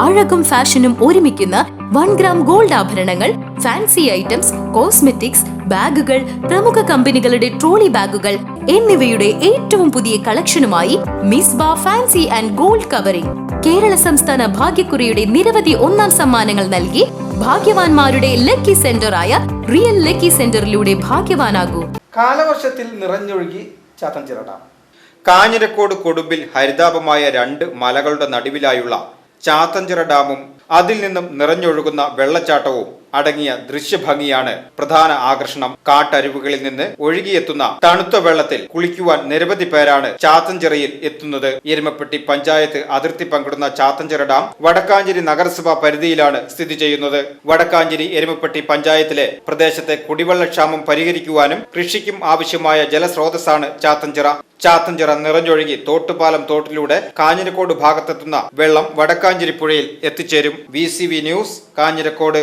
അഴകും ഫാഷനും ഒരുമിക്കുന്ന one gram gold ആഭരണങ്ങൾ ഫാൻസി ഐറ്റംസ് കോസ്മെറ്റിക്സ് ബാഗുകൾ പ്രമുഖ കമ്പനികളുടെ ട്രോളി ബാഗുകൾ എന്നിവയുടെ ഏറ്റവും പുതിയ കളക്ഷനുമായി മിസ് ബാ fancy and gold covering. Kerala സംസ്ഥാന ഭാഗ്യക്കുറിയുടെ നിരവധി ഒന്നാം സമ്മാനങ്ങൾ നൽകി ഭാഗ്യവാന്മാരുടെ ലക്കി സെന്ററായ റിയൽ ലക്കി സെന്ററിലൂടെ ഭാഗ്യവാനാകൂ. കാലവർഷത്തിൽ നിറഞ്ഞൊഴുകി ചാത്തഞ്ചിറ കാഞ്ഞിരക്കോട് കൊടുമ്പിൽ ഹരിതാപമായ രണ്ട് മലകളുടെ നടുവിലായുള്ള ചാത്തഞ്ചിറ ഡാമും അതിൽ നിന്നും നിറഞ്ഞൊഴുകുന്ന വെള്ളച്ചാട്ടവും. അടങ്ങിയ ദൃശ്യഭംഗിയാണ് പ്രധാന ആകർഷണം. കാട്ടരുവുകളിൽ നിന്ന് ഒഴുകിയെത്തുന്ന തണുത്ത വെള്ളത്തിൽ കുളിക്കുവാൻ നിരവധി പേരാണ് ചാത്തഞ്ചിറയിൽ എത്തുന്നത്. എരുമപ്പെട്ടി പഞ്ചായത്ത് അതിർത്തി പങ്കിടുന്ന ചാത്തഞ്ചിറ ഡാം വടക്കാഞ്ചേരി നഗരസഭാ പരിധിയിലാണ് സ്ഥിതി ചെയ്യുന്നത്. വടക്കാഞ്ചേരി എരുമപ്പെട്ടി പഞ്ചായത്തിലെ പ്രദേശത്തെ കുടിവെള്ളക്ഷാമം പരിഹരിക്കുവാനും കൃഷിക്കും ആവശ്യമായ ജലസ്രോതസ്സാണ് ചാത്തഞ്ചിറ. ചാത്തഞ്ചിറ നിറഞ്ഞൊഴുകി തോട്ടുപാലം തോട്ടിലൂടെ കാഞ്ഞിരക്കോട് ഭാഗത്തെത്തുന്ന വെള്ളം വടക്കാഞ്ചേരി പുഴയിൽ എത്തിച്ചേരും. V news Kanjirakode.